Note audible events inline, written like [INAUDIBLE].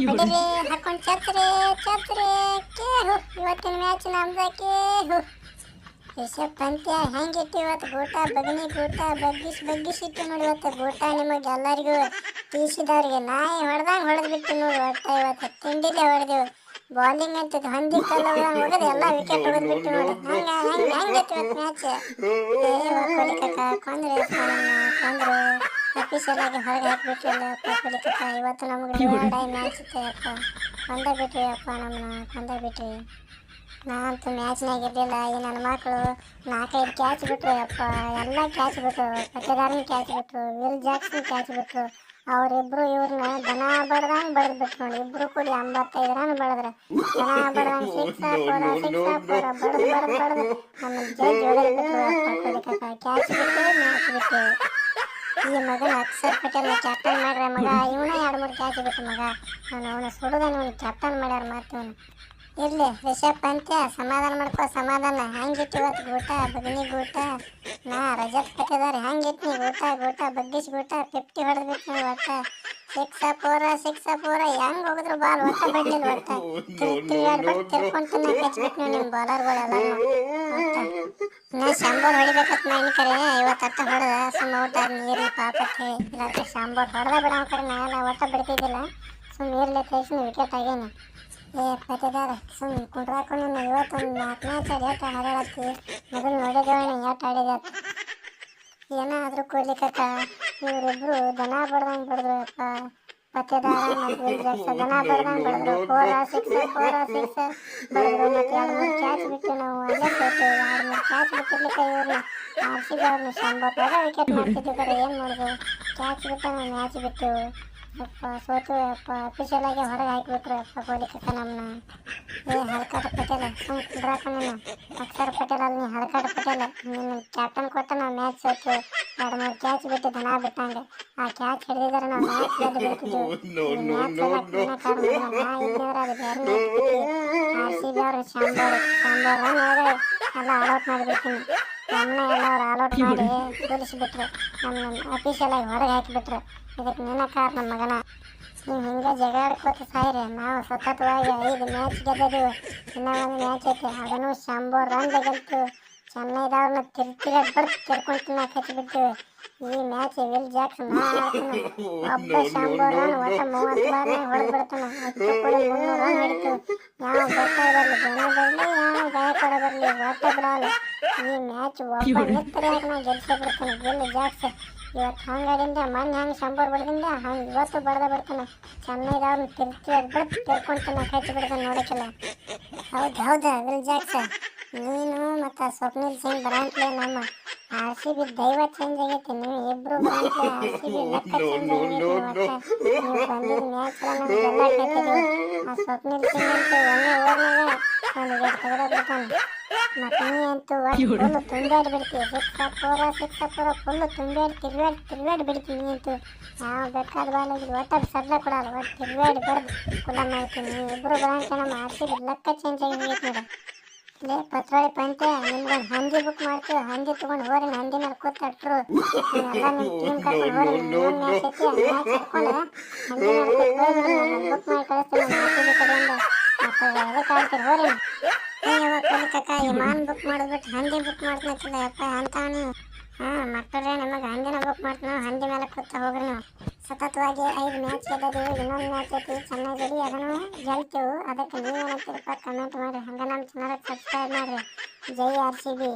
ಹೊಡಿರಿ ಹಾಕೊಂಡು ಚತ್ರಿ ಚತ್ರಿ, ಕೇಹು. ಇವತ್ತಿನ ಮ್ಯಾಚ್ ನಮ್ದ ಹು. ರಿಷಬ್ ಪಂತ್ಯ ಹೆಂಗಿಟ್ಟು ಇವತ್ತು? ಗೂಟ ಬಗನಿ ಗೂಟ ಬಗ್ಗಿಸಿ ಬಗ್ಗಿಸಿಟ್ಟು ನೋಡಿ ಇವತ್ತು. ಗೂಟ ನಿಮಗೆ ಎಲ್ಲರಿಗೂ ತೀಸಿದವ್ರಿಗೆ ನಾಯಿ ಹೊಡೆದಂಗೆ ಹೊಡೆದು ಬಿಟ್ಟು ನೋಡಿ ಹೊಡ್ತಾ ಇವತ್ತು ತಿಂಡಿಲೇ ಹೊಡೆದೆವು. ಬಾಲಿಂಗ್ ಅಂತ ಹಂದಿ ಕಲ್ಲ ಹೋಗೋದು ಎಲ್ಲ ವಿಕೆಟ್ ಹೊಡೆದು ಬಿಟ್ಟು ನೋಡಿ. ಹಂಗ, ಹಂಗೆ, ಹೆಂಗಿತ್ತು ಇವತ್ತು ಮ್ಯಾಚ್ ಕೊಂದ್ರೆ ಕೊಂದ್ರೆ ಅಫೀಷಿಯಲ್ ಆಗಿ ಹೊರಗೆ ಹಾಕಿಬಿಟ್ಟಿಲ್ಲ ಕಕ್ಕ ಇವತ್ತು ನಮಗೆ ಡೈ ಮ್ಯಾಚ್ ಅಪ್ಪ. ಕೊಂದ ಬಿಟ್ರಿ ಅಪ್ಪ ನಮ್ಮನ್ನ ಕೊಂದ ಬಿಟ್ರಿ. ನಾನಂತೂ ಮ್ಯಾಚ್ನಾಗ ಇರಲಿಲ್ಲ. ಈ ನನ್ನ ಮಕ್ಕಳು ನಾಲ್ಕೈದು ಕ್ಯಾಚ್ ಬಿಟ್ರು ಅಪ್ಪ. ಎಲ್ಲ ಕ್ಯಾಚ್ ಬಿಟ್ರು. ಪತ್ತೆದಾರನ ಕ್ಯಾಚ್ ಬಿಟ್ರು. ವಿಲ್ ಜಾಕ್ಸನ್ ಕ್ಯಾಚ್ ಬಿಟ್ರು. ಅವರಿಬ್ರು ಇವ್ರನ್ನ ದನ ಬಡ್ದಂಗೆ ಬಡದ್ಬಿಟ್ಟು ನೋಡಿ. ಇಬ್ರು ಕೂಡಿ ಎಂಬತ್ತೈದು ರನ್ ಬಡದ್ರ. ದನ ಬಡ್ದಂಗೆ ಸಿಕ್ಸ್ ಹಾಕೋರ ಸಿಕ್ಸ್ ಹಾಕೋರ ಬಡದ್ ಬಡದ್ ಬಡದ್. ನಮ್ಮ ಜಡ್ಜ್ ಅಪ್ಪ. ಕ್ಯಾಚ್ ಬಿಟ್ಟು ಮ್ಯಾಚ್ ಬಿಟ್ಟು. ಈ ಮಗನ ಅಕ್ಷರ್ ಕ್ಯಾಪ್ಟನ್ ಮಾಡ್ರ ಮಗ. ಇವನ ಎರಡು ಮೂರು ಕ್ಯಾಚ್ ಬಿಟ್ಟು ಮಗ. ನಾನು ಅವನು ಸುಡುದ ನೀವು ಕ್ಯಾಪ್ಟನ್ ಮಾಡ್ಯಾರ ಮಾತು ಅವನು ಇರ್ಲಿ ರಿಷಬ್ ಪಂತ್ಯ ಸಮಾಧಾನ ಮಾಡ್ಕೋ ಸಮಾಧಾನ. ಹಂಗಿಟ್ಟು ಇವತ್ತು ಗೂಟ ಬಗ್ನಿ ಗೂಟ ನಾ ರಜತ್ ಕಟ್ಟಿದಾರೆ ಹಂಗಿಟ್ಟು ನೀ ಗೂಟ ಗೂಟ ಬಗ್ಗಿಸ್ ಗೂಟ ಫಿಫ್ಟಿ ಹೊಡೆದ್ಬಿಟ್ಟು ನೀವು ಒಟ್ಟ? ಸಿಕ್ಸ ಪೂರ ಸಿಕ್ಸ ಪೂರ ಹೆಂಗ್ ಹೋಗಿದ್ರು ಬಾಲ್? ಒಟ್ಟ ಬಿಡ್ಲಿಲ್ಲ ಒಟ್ಟ? [LAUGHS] ತಿರ್ಗಾಡ್ಬಿಟ್ಟು ತಿರ್ಕೊಂತಾನೆ ಕಚ್ಬಿಟ್ಟು ನಿಮ್ಮ ಬಾಲರ್ಗಳೆಲ್ಲ. ನಾ ಶಾಂಬೋರ್ ಹೊಡಿಬೇಕಂತ ಮಾಡಿ ಕರೆ. ಇವತ್ತು ಅಟ್ಟ ಹೊಡೆದ. ಸುಮ್ಮ ಊಟ ನೀರ್ಲಿ ಪಾಪಕ್ಕೆ ಇಲ್ಲ ಶಾಂಬೋರ್ ಹೊಡೆದ ಬಿಡ ಕರೆ. ನಾನು ಒಟ್ಟ ಬಿಡ್ತಿದ್ದಿಲ್ಲ ಸುಮ್ಮ ನೀರ್ಲೆ ಕಳಿಸಿ ವಿಕೆಟ್ ಆಗೇನಿ? ಏ ಪತಿದಾರ ಸುಮ್ಮನೆ ಕುಂಡ್ರಾಕೊಂಡು ಇವತ್ತೊಂದು ನಾಲ್ಕು ಮ್ಯಾಚ್ ಏಟ್ ಹಾಡಾಡತ್ತಿ ಮೊದಲು ನೋಡಿದೇವಣ್ಣ ಏಟ್ ಆಡಿದತ್ತ ಏನಾದರೂ ಕೊಡ್ಲಿಕ್ಕಕ್ಕ, ಇವರಿಬ್ರು ದನ ಬಡ್ದಂಗೆ ಬಡಿದ್ರು ಅಪ್ಪ. ಪತ್ತೆದಾರ ಮತ್ತು ದನ ಬಡ್ದಂಗೆ ಬಡಿದ್ರು. ಫೋರ ಸಿಕ್ಸ್ ಫೋರ ಸಿಕ್ಸ್ ಬಡಿದ್ರು. ಮತ್ತು ಎರಡು ಮೂರು ಕ್ಯಾಚ್ ಬಿಟ್ಟು ನಾವು. ಅಲ್ಲೇ ಸೋತು ಎರಡು ಮೂರು ಕ್ಯಾಚ್ ಬಿಟ್ಟಿರ್ಲಿಕ್ಕೆ ಇವ್ರನ್ನ. ಆರ್ ಸಿ ವಿಕೆಟ್ ಮಾಡ್ತಿದ್ವಿ ಕಡೆ ಏನು ಮಾಡಿದ್ರು ಕ್ಯಾಚ್ ಬಿಟ್ಟು ನಾವು ಮ್ಯಾಚ್ ಬಿಟ್ಟು. ಅಪ್ಪ ಸೋತು ಅಪ್ಪ ಅಫಿಷಿಯಲ್ ಆಗಿ ಹೊರಗೆ ಹಾಕಿಬಿಟ್ರು ಅಪ್ಪ ಕೊಹ್ಲಿ ಕಕ್ಕ ನಮ್ಮನ್ನ ಏ ಹಲ್ಕಾಟ ಪಟೇಲ ಸುಮ್ ಕುಂದ್ರಾಕ ನೀನು ಅಕ್ಷರ್ ಪಟೇಲ್ ಅಲ್ಲಿ ನೀ ಹಲ್ಕಾಟ ಪಟೇಲ. ನೀನು ಕ್ಯಾಪ್ಟನ್ ಕೊಟ್ಟ ನಾವು ಮ್ಯಾಚ್ ಸೋತು. ಎರಡು ಮೂರು ಕ್ಯಾಚ್ ಬಿಟ್ಟು ದನ ಬಿಟ್ಟಂಗೆ. ಆ ಕ್ಯಾಚ್ ಹಿಡಿದಿದ್ರೆ ನಾವು ಮ್ಯಾಚ್ ಗೆದ್ದು ಬಿಡ್ತಿದ್ವಿ ಆರ್ [LAUGHS] ಸಿ ಬಿ ಅವರು ಶಾಂಬಾರು ಶಾಂಬಾರು ಎಲ್ಲ ಆಲ್ಔಟ್ ಮಾಡಿಬಿಡ್ತೀನಿ. ನಮ್ಮನ್ನ ಎಲ್ಲರೂ ಅಲೌಟ್ ಮಾಡಿ ಸೋಲಿಸಿಬಿಟ್ರು ನಮ್ಮ ಅಫಿಷಿಯಲ್ ಆಗಿ ಹೊರಗೆ ಹಾಕಿಬಿಟ್ರು. ಇದಕ್ಕೆ ನಿನ್ನ ಕಾರಣ ಮಗನ. ನೀವು ಹಿಂಗೆ ಜಗಾಡ್ಕೋತ ಸಾಯಿರಿ. ನಾವು ಸತತವಾಗಿ ಐದು ಮ್ಯಾಚ್ ಗೆದ್ದಿದ್ದೀವಿ ಇನ್ನೂ ಒಂದು ಮ್ಯಾಚ್ ಐತೆ. ಅದನ್ನು ಶಂಬೋ ರನ್ ಗೆಲ್ತು ಚೆನ್ನೈದವ್ರನ್ನ ತಿರ್ತಿರ ಬಡ್ದು ತಿರ್ಕೊಂತಿನ ಹಚ್ಚಿಬಿಡ್ತೀವಿ ಈ ಮ್ಯಾಚ್ ವಿಲ್ ಜಾಕ್ಸನ್ ಒಬ್ಬ ಶಂಬೋ ರನ್ ಒಟ್ಟ ಮೂವತ್ತು ಬಾರ್ ಹೊಡೆದು ಬಿಡ್ತಾನ. ಹತ್ತು ಕೂಡ ಮುನ್ನೂರು ರನ್ ಯಾವ ಬರಲಿ ಜನ ಬರಲಿ ಯಾವ ಗಾಯಕರ ಬರಲಿ ಒಟ್ಟ ಬಿಡಲ್ಲ ಈ ಮ್ಯಾಚ್ ಒಬ್ಬ [LAUGHS] ನಿತ್ತರೆ ನಾ ಗೆಲ್ಸೇ ಬಿಡ್ತಾನೆ ವಿಲ್ ಜಾಕ್ಸನ್ ಇವತ್ತು ಹಂಗಾದಿಂದ ಮೊನ್ನೆ ಹಂಗೆ ಶಂಬರ್ ಬಡ್ದಿಂದ ಹಂಗೆ ಇವತ್ತು ಬಡ್ದ ಬರ್ತಾನೆ. ಚೆನ್ನೈದವ್ರನ್ನ ತಿರ್ತಿ ಬಿಡ್ತು ತಿರ್ಕೊಂತಾನೆ ಹಚ್ಚಿ ಬಿಡ್ತಾನೆ ನೋಡಕ್ಕಿಲ್ಲ. ಹೌದು ಹೌದು ವಿಲ್ ಜಾಕ್ಸನ್ ನೀನು ಮತ್ತು ಸ್ವಪ್ನಿಲ್ ಸಿಂಗ್ ಬ್ರಾಂಟ್ಲೆ ನಮ್ಮ ಆರ್ ಸಿ ಬಿ ದೈವ ಚೇಂಜ್ ಆಗೈತೆ. ನೀವು ಇಬ್ರು [LAUGHS] ಸ್ವಪ್ನಿಲ್ ಸಿಂಗ್ ಅಂತೂ ಒಂದೇ ಓವರ್ನಾಗ ಒಂದು ವಿಕೆಟ್ ತೆಗೆದ ಬಿಡ್ತಾನೆ ಮತ್ತು ನೀ ಅಂತೂ ಫುಲ್ ತುಂಬ್ಯಾಡಿ ಬಿಡ್ತೀವಿ ಸಿಕ್ಸ್ ಪೂರ ಸಿಕ್ಸ್ ಪೂರ ಫುಲ್ ತುಂಬ್ಯಾಡಿ ತಿರ್ಗಾಡಿ ತಿರ್ಗಾಡಿ ಬಿಡ್ತೀನಿ ನೀ ಅಂತೂ. ಯಾವ ಬೇಕಾದ ಬಾಲ್ ಹೋಗಿದ್ದು ಒಟ್ಟಾಗಿ ಸಡ್ಲ ಕೊಡಲ್ಲ ಒಟ್ಟು ತಿರ್ಗಾಡಿ ಬಡ್ದು ಕುಲ ಮಾಡ್ತೀನಿ ನೀವು ಇಬ್ಬರು ಬ್ರಾಂಚ್ ನಮ್ಮ ಆರ್ ಸಿ ಬಿ ಲೆಕ್ಕ ಚೇಂಜ್ ಆಗಿ ನೋಡು. ಲೇ, ಪತ್ರೊಳಿ ಪಂತೆ, ನಿಮ್ಗೊಂದು ಹಂದಿ ಬುಕ್ ಮಾಡ್ತೀವಿ ಹಂದಿ ತಗೊಂಡು ಹೋರಿ ಹಂದಿ ಮೇಲೆ ಕೂತಟ್ರು. ಎಲ್ಲ ನಿಮ್ಮ ಟೀಮ್ ಕರ್ಕೊಂಡು ಹೋರಿ ನಿಮ್ಮ ಮ್ಯಾಚ್ ಐತಿ ಬುಕ್ ಮಾಡಿ ಕಳಿಸ್ತೀನಿ ನಮ್ಮ ಕಡೆಯಿಂದ ಮತ್ತೆ ಎದಕ್ಕೆ ಆಡ್ತೀರಿ ಹೋರಿ ನೀವು. ಈ ಮಾನ್ ಬುಕ್ ಮಾಡಿದ್ಬಿಟ್ಟು ಹಂದಿ ಬುಕ್ ಮಾಡ್ತೀನಲ್ಲ ಯಪ್ಪ ಅಂತಾನೆ ಹಾಂ ಮಕ್ಕಳೇ ನಮಗೆ ಹಂದಿನ ಬುಕ್ ಮಾಡ್ತೀವಿ ಹಂದಿ ಮೇಲೆ ಕೂತ ಹೋಗ್ರಿ ನಾವು. ಸತತವಾಗಿ ಐದು ಮ್ಯಾಚ್ ಗೆದ್ದಿದ್ದೀವಿ ಇನ್ನೊಂದು ಮ್ಯಾಚ್ ಐತಿ ಚೆನ್ನೈ ಜೋಡಿ ಅದನ್ನು ಗೆಲ್ತೀವಿ. ಅದಕ್ಕೆ ನೀವೇನಂತೀರಪ್ಪ ಕಮೆಂಟ್ ಮಾಡಿ. ಹಂಗೆ ನಮ್ಮ ಚಾನಲ್ಗೆ ಸಬ್ಸ್ಕ್ರೈಬ್ ಮಾಡಿರಿ. ಜೈ ಆರ್ ಸಿ ಬಿ.